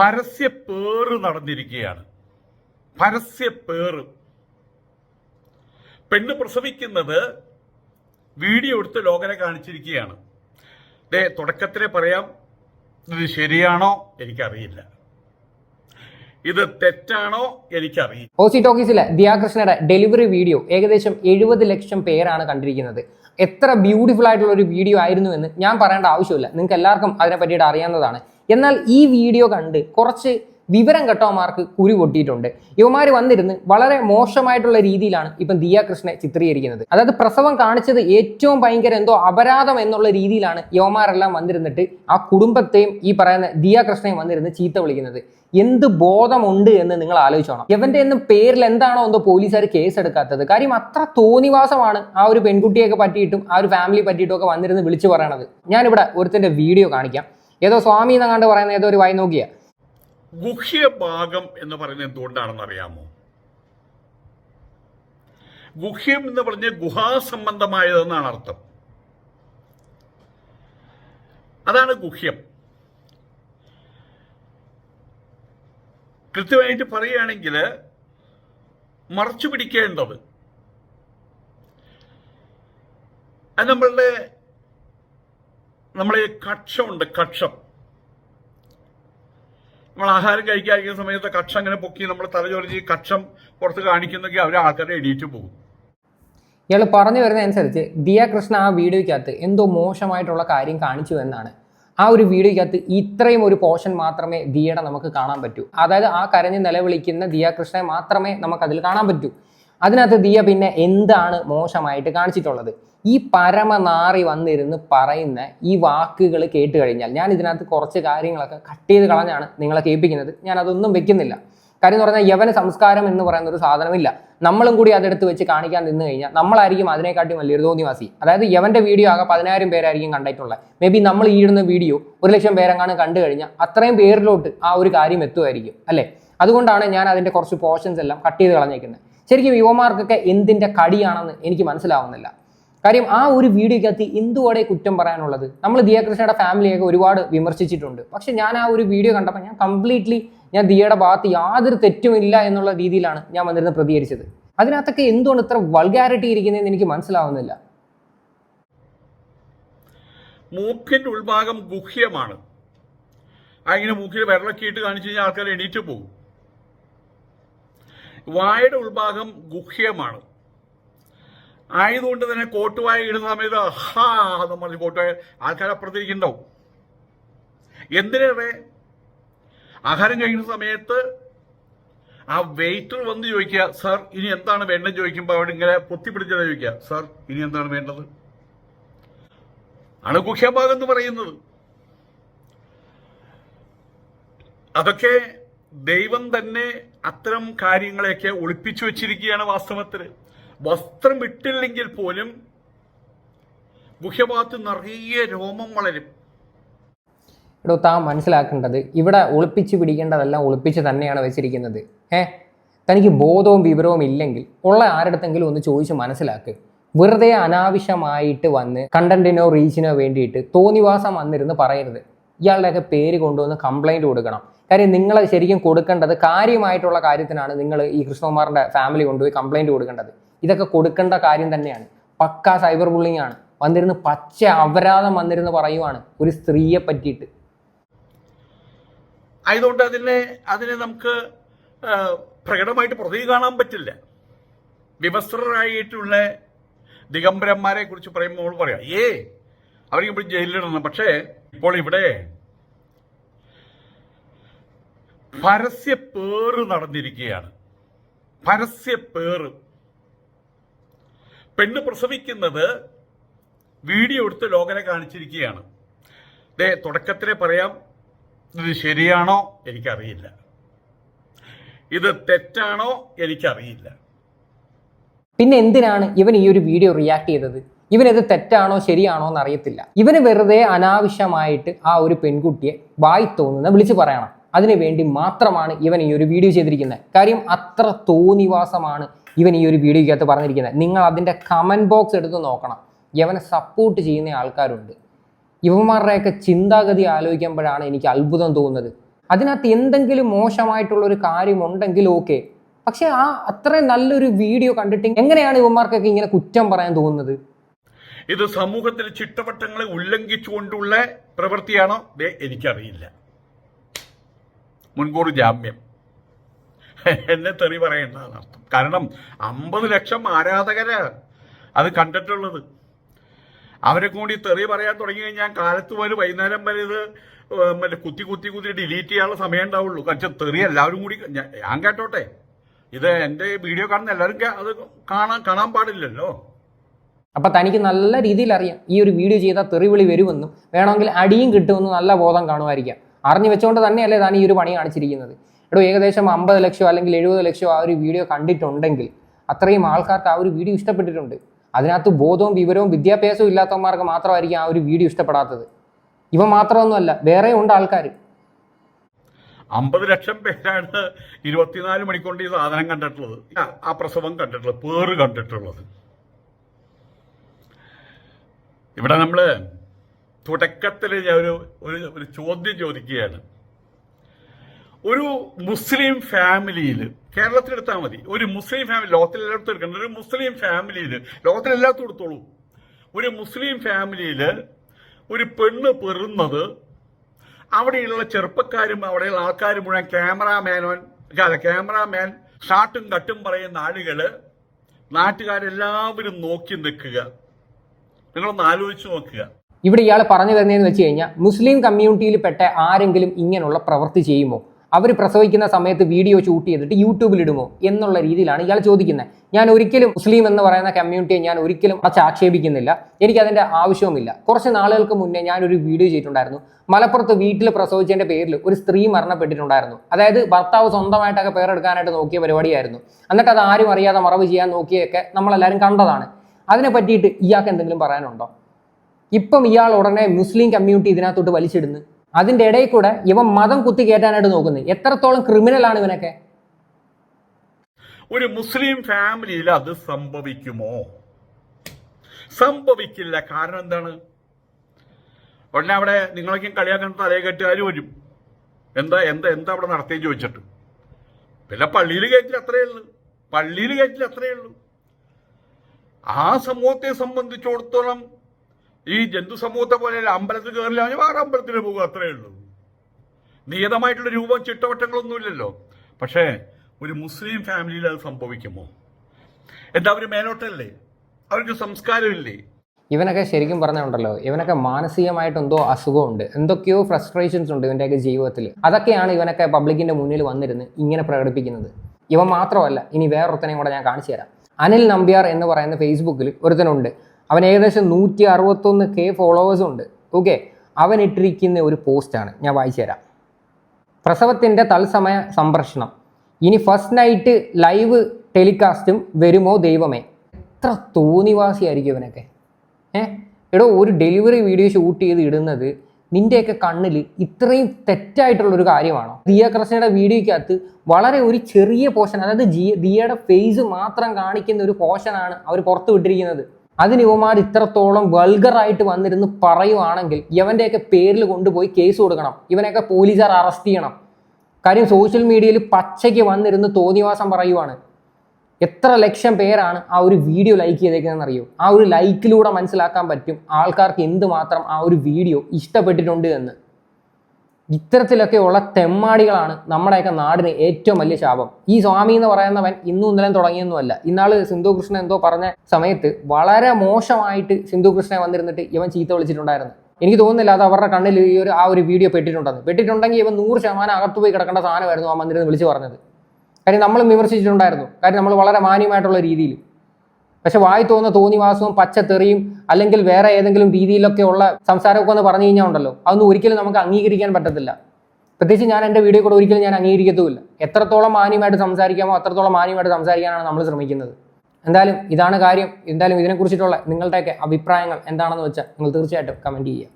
പരസ്യ പേറ് നടന്നിരിക്കുകയാണ്. പരസ്യ പേറ്. പെണ്ണ് പ്രസവിക്കുന്നത് വീഡിയോ എടുത്ത് ലോകനെ കാണിച്ചിരിക്കുകയാണ്. ദേ തുടക്കത്തിലെ പറയാം. ഇത് ശരിയാണോ? എനിക്കറിയില്ല. ഇത് തെറ്റാണോ? എനിക്കറിയില്ല. ഓസി ടോക്കീസിലെ ദിയാകൃഷ്ണയുടെ ഡെലിവറി വീഡിയോ ഏകദേശം എഴുപത് ലക്ഷം പേരാണ് കണ്ടിരിക്കുന്നത്. എത്ര ബ്യൂട്ടിഫുൾ ആയിട്ടുള്ള ഒരു വീഡിയോ ആയിരുന്നു എന്ന് ഞാൻ പറയേണ്ട ആവശ്യമില്ല. നിങ്ങൾക്ക് എല്ലാവർക്കും അതിനെ പറ്റിയിട്ട് അറിയാവുന്നതാണ്. എന്നാൽ ഈ വീഡിയോ കണ്ട് കുറച്ച് വിവരം കെട്ടവന്മാർക്ക് കുരു പൊട്ടിയിട്ടുണ്ട്. ഇവന്മാർ വന്നിരുന്ന് വളരെ മോശമായിട്ടുള്ള രീതിയിലാണ് ഇപ്പം ദിയ കൃഷ്ണനെ ചിത്രീകരിക്കുന്നത്. അതായത് പ്രസവം കാണിച്ചത് ഏറ്റവും ഭയങ്കര എന്തോ അപരാധം എന്നുള്ള രീതിയിലാണ് യവന്മാരെല്ലാം വന്നിരുന്നിട്ട് ആ കുടുംബത്തെയും ഈ പറയുന്ന ദിയ കൃഷ്ണയും വന്നിരുന്ന് ചീത്ത വിളിക്കുന്നത്. എന്ത് ബോധമുണ്ട് എന്ന് നിങ്ങൾ ആലോചിച്ചോണം ഇവന്റെ എന്നും പേരിൽ എന്താണോ എന്തോ പോലീസുകാർ കേസ് എടുക്കാത്തത് കാര്യം അത്ര തോന്നിവാസമാണ് ആ ഒരു പെൺകുട്ടിയൊക്കെ പറ്റിയിട്ടും ആ ഒരു ഫാമിലി പറ്റിയിട്ടും ഒക്കെ വന്നിരുന്ന് വിളിച്ചു പറയണത്. ഞാനിവിടെ ഒരുത്തിന്റെ വീഡിയോ കാണിക്കാം. ഏതോ സ്വാമി എന്നങ്ങാണ്ട് പറയുന്ന ഏതോ ഒരു വായി നോക്കിയ. ഗുഹ്യഭാഗം എന്ന് പറയുന്നത് എന്തുകൊണ്ടാണെന്ന് അറിയാമോ? ഗുഹ്യം എന്ന് പറഞ്ഞ ഗുഹാസംബന്ധമായതെന്നാണ് അർത്ഥം. അതാണ് ഗുഹ്യം. കൃത്യമായിട്ട് പറയുകയാണെങ്കിൽ മറച്ചു പിടിക്കേണ്ടത് അത് നമ്മളുടെ നമ്മളെ കക്ഷമുണ്ട് കക്ഷം. നമ്മൾ ആഹാരം കഴിക്കാതിരിക്കുന്ന സമയത്ത് കക്ഷം അങ്ങനെ പൊക്കി നമ്മൾ തലചൊറിഞ്ഞ് കക്ഷം പുറത്ത് കാണിക്കുന്നൊക്കെ അവർ ആൾക്കാരെ എണീറ്റ് പോകും. ഇയാൾ പറഞ്ഞു വരുന്നതനുസരിച്ച് ദിയ കൃഷ്ണ ആ വീഡിയോയ്ക്കകത്ത് എന്തോ മോശമായിട്ടുള്ള കാര്യം കാണിച്ചു എന്നാണ്. ആ ഒരു വീഡിയോയ്ക്കകത്ത് ഇത്രയും ഒരു പോർഷൻ മാത്രമേ ദിയയുടെ നമുക്ക് കാണാൻ പറ്റൂ. അതായത് ആ കരഞ്ഞ് നിലവിളിക്കുന്ന ദിയ കൃഷ്ണയെ മാത്രമേ നമുക്ക് അതിൽ കാണാൻ പറ്റൂ. അതിനകത്ത് ദിയ പിന്നെ എന്താണ് മോശമായിട്ട് കാണിച്ചിട്ടുള്ളത്? ഈ പരമനാറി വന്നിരുന്ന് പറയുന്ന ഈ വാക്കുകൾ കേട്ട് കഴിഞ്ഞാൽ ഞാൻ ഇതിനകത്ത് കുറച്ച് കാര്യങ്ങളൊക്കെ കട്ട് ചെയ്ത് കളഞ്ഞാണ് നിങ്ങളെ കേൾപ്പിക്കുന്നത്. ഞാൻ അതൊന്നും വെക്കുന്നില്ല. കാര്യം എന്ന് പറഞ്ഞാൽ യവന സംസ്കാരം എന്ന് പറയുന്ന ഒരു സാധനമില്ല. നമ്മളും കൂടി അതെടുത്ത് വെച്ച് കാണിക്കാൻ നിന്ന് കഴിഞ്ഞാൽ നമ്മളായിരിക്കും അതിനെക്കാട്ടി വലിയൊരു തോന്നിവാസി. അതായത് യവന്റെ വീഡിയോ ആകെ പതിനായിരം പേരായിരിക്കും കണ്ടിട്ടുള്ളത്. മേ ബി നമ്മൾ ഈ ഇടുന്ന വീഡിയോ ഒരു ലക്ഷം പേരെങ്ങാനും കണ്ടു കഴിഞ്ഞാൽ അത്രയും പേരിലോട്ട് ആ ഒരു കാര്യം എത്തുമായിരിക്കും അല്ലേ? അതുകൊണ്ടാണ് ഞാൻ അതിന്റെ കുറച്ച് പോർഷൻസ് എല്ലാം കട്ട് ചെയ്ത് കളഞ്ഞേക്കുന്നത്. ശരിക്കും യുവമാർക്കൊക്കെ എന്തിന്റെ കടിയാണെന്ന് എനിക്ക് മനസ്സിലാവുന്നില്ല. കാര്യം ആ ഒരു വീഡിയോക്കകത്ത് എന്തുവടെ കുറ്റം പറയാനുള്ളത്? നമ്മൾ ദിയകൃഷ്ണയുടെ ഫാമിലിയൊക്കെ ഒരുപാട് വിമർശിച്ചിട്ടുണ്ട്. പക്ഷെ ഞാൻ ആ ഒരു വീഡിയോ കണ്ടപ്പോൾ ഞാൻ കംപ്ലീറ്റ്ലി ഞാൻ ദിയയുടെ ഭാഗത്ത് യാതൊരു തെറ്റുമില്ല എന്നുള്ള രീതിയിലാണ് ഞാൻ വന്നിരുന്ന് പ്രതികരിച്ചത്. അതിനകത്തൊക്കെ എന്തുകൊണ്ട് ഇത്ര വൾഗാരിറ്റി ഇരിക്കുന്നതെന്ന് എനിക്ക് മനസ്സിലാവുന്നില്ല. മൂക്കിന്റെ ഉൾഭാഗം ഗുഹ്യമാണ്. അങ്ങനെ മൂക്കിൽ വിരളൊക്കെ ഇട്ട് കാണിച്ചു കഴിഞ്ഞാൽ ആൾക്കാർ എണീറ്റ് പോകും. വായുടെ ഉൾഭാഗം ഗുഹ്യമാണ്. ആയതുകൊണ്ട് തന്നെ കോട്ടുവായ ഇടുന്ന സമയത്ത് ഹാ എന്ന് പറഞ്ഞ് കോട്ടുവായ ആൾക്കാർ അപ്പുറത്തിരിക്കുന്നുണ്ടാവും. എന്തിനേറെ ആഹാരം കഴിക്കുന്ന സമയത്ത് ആ വെയിറ്റർ വന്ന് ചോദിക്കുക സർ ഇനി എന്താണ് വേണ്ടത് ചോദിക്കുമ്പോൾ അവിടെ ഇങ്ങനെ പൊത്തിപ്പിടിച്ചാണ് ചോദിക്കുക സർ ഇനി എന്താണ് വേണ്ടത്? ആണ് ഗുഹ്യഭാഗം എന്ന് പറയുന്നത്. അതൊക്കെ ദൈവം തന്നെ അത്തരം കാര്യങ്ങളെയൊക്കെ ഒളിപ്പിച്ചു വെച്ചിരിക്കുകയാണ് വാസ്തവത്തിൽ. വസ്ത്രം ഇട്ടില്ലെങ്കിൽ പോലും ഗുഹ്യഭാഗത്ത് നിറയെ രോമം വളരും. എടോ താൻ മനസ്സിലാക്കേണ്ടത് ഇവിടെ ഒളിപ്പിച്ച് പിടിക്കേണ്ടതെല്ലാം ഒളിപ്പിച്ച് തന്നെയാണ് വെച്ചിരിക്കുന്നത്. ഏ തനിക്ക് ബോധവും വിവരവും ഇല്ലെങ്കിൽ ഉള്ള ആരുടെത്തെങ്കിലും ഒന്ന് ചോദിച്ച് മനസ്സിലാക്ക്. വെറുതെ അനാവശ്യമായിട്ട് വന്ന് കണ്ടന്റിനോ റീച്ചിനോ വേണ്ടിയിട്ട് തോന്നിവാസം വന്നിരുന്ന് പറയരുത്. ഇയാളുടെയൊക്കെ പേര് കൊണ്ടുവന്ന് കംപ്ലൈന്റ് കൊടുക്കണം. കാര്യം നിങ്ങൾ ശരിക്കും കൊടുക്കേണ്ടത് കാര്യമായിട്ടുള്ള കാര്യത്തിനാണ് നിങ്ങൾ ഈ കൃഷ്ണകുമാറിന്റെ ഫാമിലി കൊണ്ടുപോയി കംപ്ലൈന്റ് കൊടുക്കേണ്ടത്. ഇതൊക്കെ കൊടുക്കേണ്ട കാര്യം തന്നെയാണ്. പക്ക സൈബർ ബുള്ളിങ് ആണ്. വന്നിരുന്ന് പച്ച അപരാധം വന്നിരുന്ന് പറയുവാണ് ഒരു സ്ത്രീയെ പറ്റിയിട്ട്. ആയതുകൊണ്ട് അതിനെ അതിനെ നമുക്ക് പ്രകടമായിട്ട് പ്രതി കാണാൻ പറ്റില്ല. വിവസ്ത്രരായിട്ടുള്ള ദിഗംബരന്മാരെ കുറിച്ച് പറയുമ്പോൾ പറയാം ഏ അവർക്ക് ഇപ്പോൾ ജയിലിലിടണം. പക്ഷേ ഇപ്പോൾ ഇവിടെ പരസ്യ പേറ് നടന്നിരിക്കുകയാണ്. പരസ്യ പേറ്. പെണ്ണ് പ്രസവിക്കുന്നത് വീഡിയോ എടുത്ത് ലോകനെ കാണിച്ചിരിക്കുകയാണ്. ദേ തുടക്കത്തിലെ പറയാം. ഇത് ശരിയാണോ? എനിക്കറിയില്ല. ഇത് തെറ്റാണോ? എനിക്കറിയില്ല. പിന്നെ എന്തിനാണ് ഇവൻ ഈ ഒരു വീഡിയോ റിയാക്ട് ചെയ്തത്? ഇവനത് തെറ്റാണോ ശരിയാണോ എന്ന് അറിയത്തില്ല. ഇവന് വെറുതെ അനാവശ്യമായിട്ട് ആ ഒരു പെൺകുട്ടിയെ വായി തോന്നുന്ന വിളിച്ചു പറയണം. അതിനു വേണ്ടി മാത്രമാണ് ഇവൻ ഈ ഒരു വീഡിയോ ചെയ്തിരിക്കുന്നത്. കാര്യം അത്ര തോന്നിവാസമാണ് ഇവൻ ഈ ഒരു വീഡിയോയ്ക്കകത്ത് പറഞ്ഞിരിക്കുന്നത്. നിങ്ങൾ അതിന്റെ കമന്റ് ബോക്സ് എടുത്ത് നോക്കണം. ഇവനെ സപ്പോർട്ട് ചെയ്യുന്ന ആൾക്കാരുണ്ട്. ഇവന്മാരുടെയൊക്കെ ചിന്താഗതി ആലോചിക്കുമ്പോഴാണ് എനിക്ക് അത്ഭുതം തോന്നുന്നത്. അതിനകത്ത് എന്തെങ്കിലും മോശമായിട്ടുള്ളൊരു കാര്യമുണ്ടെങ്കിൽ ഓക്കെ പക്ഷെ ആ അത്രയും നല്ലൊരു വീഡിയോ കണ്ടിട്ട് എങ്ങനെയാണ് ഇവന്മാർക്കൊക്കെ ഇങ്ങനെ കുറ്റം പറയാൻ തോന്നുന്നത്? ഇത് സമൂഹത്തിലെ ചിട്ടവട്ടങ്ങളെ ഉല്ലംഘിച്ചുകൊണ്ടുള്ള പ്രവൃത്തിയാണോ? എനിക്കറിയില്ല. മുൻകൂർ ജാമ്യം. എന്നെ തെറി പറയേണ്ടതാണ് അർത്ഥം കാരണം അമ്പത് ലക്ഷം ആരാധകരാ അത് കണ്ടിട്ടുള്ളത്. അവരെ കൂടി തെറി പറയാൻ തുടങ്ങി കഴിഞ്ഞാൽ കാലത്ത് മുതൽ വൈകുന്നേരം വരെ ഇത് മറ്റേ കുത്തി കുത്തി കുത്തി ഡിലീറ്റ് ചെയ്യാനുള്ള സമയം ഉണ്ടാവുള്ളൂ. കാരണം തെറി എല്ലാവരും കൂടി ഞാൻ ഞാൻ കേട്ടോട്ടെ. ഇത് എന്റെ വീഡിയോ കാണുന്ന എല്ലാവരും അത് കാണാൻ കാണാൻ പാടില്ലല്ലോ. അപ്പൊ തനിക്ക് നല്ല രീതിയിൽ അറിയാം ഈ ഒരു വീഡിയോ ചെയ്താൽ തെറിവിളി വരുമെന്നും വേണമെങ്കിൽ അടിയും കിട്ടുമെന്നും നല്ല ബോധം കാണുമായിരിക്കാം. അറിഞ്ഞു വെച്ചുകൊണ്ട് തന്നെയല്ലേ താൻ ഈ ഒരു പണി കാണിച്ചിരിക്കുന്നത്. എടോ ഏകദേശം അമ്പത് ലക്ഷം അല്ലെങ്കിൽ എഴുപത് ലക്ഷം ആ ഒരു വീഡിയോ കണ്ടിട്ടുണ്ടെങ്കിൽ അത്രയും ആൾക്കാർക്ക് ആ ഒരു വീഡിയോ ഇഷ്ടപ്പെട്ടിട്ടുണ്ട്. അതിനകത്ത് ബോധവും വിവരവും വിദ്യാഭ്യാസവും ഇല്ലാത്തവന്മാർക്ക് മാത്രമായിരിക്കും ആ ഒരു വീഡിയോ ഇഷ്ടപ്പെടാത്തത്. ഇവ മാത്രമൊന്നുമല്ല വേറെ ഉണ്ട് ആൾക്കാർ. അമ്പത് ലക്ഷം പേരാണ് ഇരുപത്തിനാല് മണിക്കൊണ്ട് ഈ സാധനം കണ്ടിട്ടുള്ളത്. ആ- പ്രസവം കണ്ടിട്ടുള്ളത് പേറ് കണ്ടിട്ടുള്ളത്. ഇവിടെ നമ്മൾ തുടക്കത്തിൽ ഞാൻ ഒരു ഒരു ചോദ്യം ചോദിക്കുകയാണ്. ഒരു മുസ്ലിം ഫാമിലിയിൽ കേരളത്തിൽ എടുത്താൽ മതി. ഒരു മുസ്ലിം ഫാമിലി ലോകത്തിൽ എല്ലായിടത്തും എടുക്കണം ഒരു മുസ്ലിം ഫാമിലിയിൽ ലോകത്തിൽ എല്ലായിടത്തും എടുത്തോളൂ. ഒരു മുസ്ലിം ഫാമിലിയിൽ ഒരു പെണ്ണ് പെറുന്നത് അവിടെയുള്ള ചെറുപ്പക്കാരും അവിടെയുള്ള ആൾക്കാരും മുഴുവൻ ക്യാമറാമാനോൻ അല്ല ക്യാമറാമാൻ ഷാട്ടും കട്ടും പറയുന്ന ആളുകൾ നാട്ടുകാരെല്ലാവരും നോക്കി നിൽക്കുക. നിങ്ങളൊന്ന് ആലോചിച്ച് നോക്കുക. ഇവിടെ ഇയാൾ പറഞ്ഞു തരുന്നതെന്ന് വെച്ച് കഴിഞ്ഞാൽ മുസ്ലിം കമ്മ്യൂണിറ്റിയിൽ പെട്ട ആരെങ്കിലും ഇങ്ങനെയുള്ള പ്രവൃത്തി ചെയ്യുമോ? അവർ പ്രസവിക്കുന്ന സമയത്ത് വീഡിയോ ഷൂട്ട് ചെയ്തിട്ട് യൂട്യൂബിൽ ഇടുമോ എന്നുള്ള രീതിയിലാണ് ഇയാൾ ചോദിക്കുന്നത് ഞാൻ ഒരിക്കലും മുസ്ലിം എന്ന് പറയുന്ന കമ്മ്യൂണിറ്റിയെ ഞാൻ ഒരിക്കലും അടച്ച് ആക്ഷേപിക്കുന്നില്ല. എനിക്കതിന്റെ ആവശ്യവുമില്ല. കുറച്ച് നാളുകൾക്ക് മുന്നേ ഞാനൊരു വീഡിയോ ചെയ്തിട്ടുണ്ടായിരുന്നു. മലപ്പുറത്ത് വീട്ടിൽ പ്രസവിച്ചതിന്റെ പേരിൽ ഒരു സ്ത്രീ മരണപ്പെട്ടിട്ടുണ്ടായിരുന്നു. അതായത് ഭർത്താവ് സ്വന്തമായിട്ടൊക്കെ പേരെടുക്കാനായിട്ട് നോക്കിയ പരിപാടിയായിരുന്നു. എന്നിട്ട് അത് ആരും അറിയാതെ മറവ് ചെയ്യാൻ നോക്കിയൊക്കെ നമ്മളെല്ലാവരും കണ്ടതാണ്. അതിനെ പറ്റിയിട്ട് ഇയാൾക്ക് എന്തെങ്കിലും പറയാനുണ്ടോ? ഇപ്പം ഇയാൾ ഉടനെ മുസ്ലിം കമ്മ്യൂണിറ്റി ഇതിനകത്തോട്ട് വലിച്ചിടുന്നു. അതിന്റെ ഇടയിൽ കൂടെ ഇവൻ മതം കുത്തി കയറ്റാനായിട്ട് നോക്കുന്നത് എത്രത്തോളം ക്രിമിനൽ ആണ് ഇവനൊക്കെ? ഒരു മുസ്ലിം ഫാമിലിയിൽ അത് സംഭവിക്കുമോ? സംഭവിക്കില്ല. കാരണം എന്താണ്? ഉടനെ അവിടെ നിങ്ങളൊക്കെ കളിയാക്കുന്ന തലയെക്കെട്ടുകാർ വരും. എന്താ എന്താ എന്താ അവിടെ നടത്തിയെന്ന് ചോദിച്ചിട്ട്. പിന്നെ പള്ളിയിൽ കയറ്റിൽ അത്രയേ ഉള്ളൂ. പള്ളിയിൽ കയറ്റിൽ അത്രയേ ഉള്ളൂ. ആ സമൂഹത്തെ സംബന്ധിച്ചിടത്തോളം ഈ ജന്തു സമൂഹത്തെ പോലെയല്ല അമ്പലത്തിൽ കയറില്ല വേറെ അമ്പലത്തിന് പോകുക അത്രയേ ഉള്ളൂ. നിയതമായിട്ടുള്ള രൂപം ചിട്ടവട്ടങ്ങളൊന്നുമില്ലല്ലോ. പക്ഷേ ഒരു മുസ്ലിം ഫാമിലിയിൽ അത് സംഭവിക്കുമോ? എന്താ അവർ മേലോട്ടല്ലേ? അവർക്ക് സംസ്കാരമില്ലേ? ഇവനൊക്കെ ശരിക്കും പറഞ്ഞുണ്ടല്ലോ ഇവനൊക്കെ മാനസികമായിട്ട് എന്തോ അസുഖമുണ്ട് എന്തൊക്കെയോ ഫ്രസ്ട്രേഷൻസ് ഉണ്ട് ഇവന്റെയൊക്കെ ജീവിതത്തിൽ അതൊക്കെയാണ് ഇവനൊക്കെ പബ്ലിക്കിന്റെ മുന്നിൽ വന്നിരുന്ന് ഇങ്ങനെ പ്രകടിപ്പിക്കുന്നത്. ഇവ മാത്രമല്ല ഇനി വേറൊരുത്തനെയും കൂടെ ഞാൻ കാണിച്ചു തരാം. അനിൽ നമ്പ്യാർ എന്ന് പറയുന്ന ഫേസ്ബുക്കിൽ ഒരുത്തനുണ്ട്. അവൻ ഏകദേശം നൂറ്റി അറുപത്തൊന്ന് കെ ഫോളോവേഴ്സ് ഉണ്ട്. ഓക്കെ അവൻ ഇട്ടിരിക്കുന്ന ഒരു പോസ്റ്റാണ് ഞാൻ വായിച്ചു തരാം. പ്രസവത്തിന്റെ തത്സമയ സംപ്രഷണം. ഇനി ഫസ്റ്റ് നൈറ്റ് ലൈവ് ടെലികാസ്റ്റും വരുമോ ദൈവമേ? എത്ര തോന്നിവാസിയായിരിക്കും ഇവനൊക്കെ. ഏ? എടോ ഒരു ഡെലിവറി വീഡിയോ ഷൂട്ട് ചെയ്ത് ഇടുന്നത് നിന്റെയൊക്കെ കണ്ണിൽ ഇത്രയും തെറ്റായിട്ടുള്ളൊരു കാര്യമാണോ? ദിയ കൃഷ്ണയുടെ വീഡിയോയ്ക്കകത്ത് വളരെ ഒരു ചെറിയ പോർഷൻ അതായത് ജിയ ദിയയുടെ ഫേസ് മാത്രം കാണിക്കുന്ന ഒരു പോർഷനാണ് അവർ പുറത്തു വിട്ടിരിക്കുന്നത്. അതിന് ഇവന്മാർ ഇത്രത്തോളം വൾഗറായിട്ട് വന്നിരുന്ന് പറയുവാണെങ്കിൽ ഇവന്റെയൊക്കെ പേരിൽ കൊണ്ടുപോയി കേസ് കൊടുക്കണം. ഇവനെയൊക്കെ പോലീസുകാർ അറസ്റ്റ് ചെയ്യണം. കാര്യം സോഷ്യൽ മീഡിയയിൽ പച്ചയ്ക്ക് വന്നിരുന്ന് തോന്നിവാസം പറയുവാണ്. എത്ര ലക്ഷം പേരാണ് ആ ഒരു വീഡിയോ ലൈക്ക് ചെയ്തേക്കുന്നതെന്ന് അറിയോ ആ ഒരു ലൈക്കിലൂടെ മനസ്സിലാക്കാൻ പറ്റും ആൾക്കാർക്ക് എന്തുമാത്രം ആ ഒരു വീഡിയോ ഇഷ്ടപ്പെട്ടിട്ടുണ്ട് എന്ന്. ഇത്തരത്തിലൊക്കെയുള്ള തെമ്മാടികളാണ് നമ്മുടെയൊക്കെ നാടിന് ഏറ്റവും വലിയ ശാപം. ഈ സ്വാമി എന്ന് പറയുന്നവൻ ഇന്നും ഇന്നലെ തുടങ്ങിയൊന്നുമല്ല. ഇന്നാൾ സിന്ധു കൃഷ്ണൻ എന്തോ പറഞ്ഞ സമയത്ത് വളരെ മോശമായിട്ട് സിന്ധു കൃഷ്ണനെ വന്നിരുന്നിട്ട് ഇവൻ ചീത്ത വിളിച്ചിട്ടുണ്ടായിരുന്നു. എനിക്ക് തോന്നുന്നില്ല അത് അവരുടെ കണ്ണിൽ ഈ ഒരു ആ ഒരു വീഡിയോ പെട്ടിട്ടുണ്ടെന്ന്. പെട്ടിട്ടുണ്ടെങ്കിൽ ഇവൻ നൂറ് ശതമാനം അകത്തുപോയി കിടക്കേണ്ട സാധനമായിരുന്നു ആ മന്ദിരം വിളിച്ച് പറഞ്ഞത്. കാര്യം നമ്മൾ വിമർശിച്ചിട്ടുണ്ടായിരുന്നു. കാര്യം നമ്മൾ വളരെ മാന്യമായിട്ടുള്ള രീതിയിൽ പക്ഷെ വായി തോന്നുന്ന തോന്നിവാസവും പച്ചത്തെറിയും അല്ലെങ്കിൽ വേറെ ഏതെങ്കിലും രീതിയിലൊക്കെ ഉള്ള സംസാരമൊക്കെ ഒന്ന് പറഞ്ഞു കഴിഞ്ഞാൽ ഉണ്ടല്ലോ അതൊന്നും ഒരിക്കലും നമുക്ക് അംഗീകരിക്കാൻ പറ്റത്തില്ല. പ്രത്യേകിച്ച് ഞാൻ എന്റെ വീഡിയോ കൂടെ ഒരിക്കലും ഞാൻ അംഗീകരിക്കത്തുമില്ല. എത്രത്തോളം മാന്യമായിട്ട് സംസാരിക്കാമോ അത്രത്തോളം മാന്യമായിട്ട് സംസാരിക്കാനാണ് നമ്മൾ ശ്രമിക്കുന്നത്. എന്തായാലും ഇതാണ് കാര്യം. എന്തായാലും ഇതിനെക്കുറിച്ചിട്ടുള്ള നിങ്ങളുടെയൊക്കെ അഭിപ്രായങ്ങൾ എന്താണെന്ന് വെച്ചാൽ നിങ്ങൾ തീർച്ചയായിട്ടും കമന്റ് ചെയ്യുക.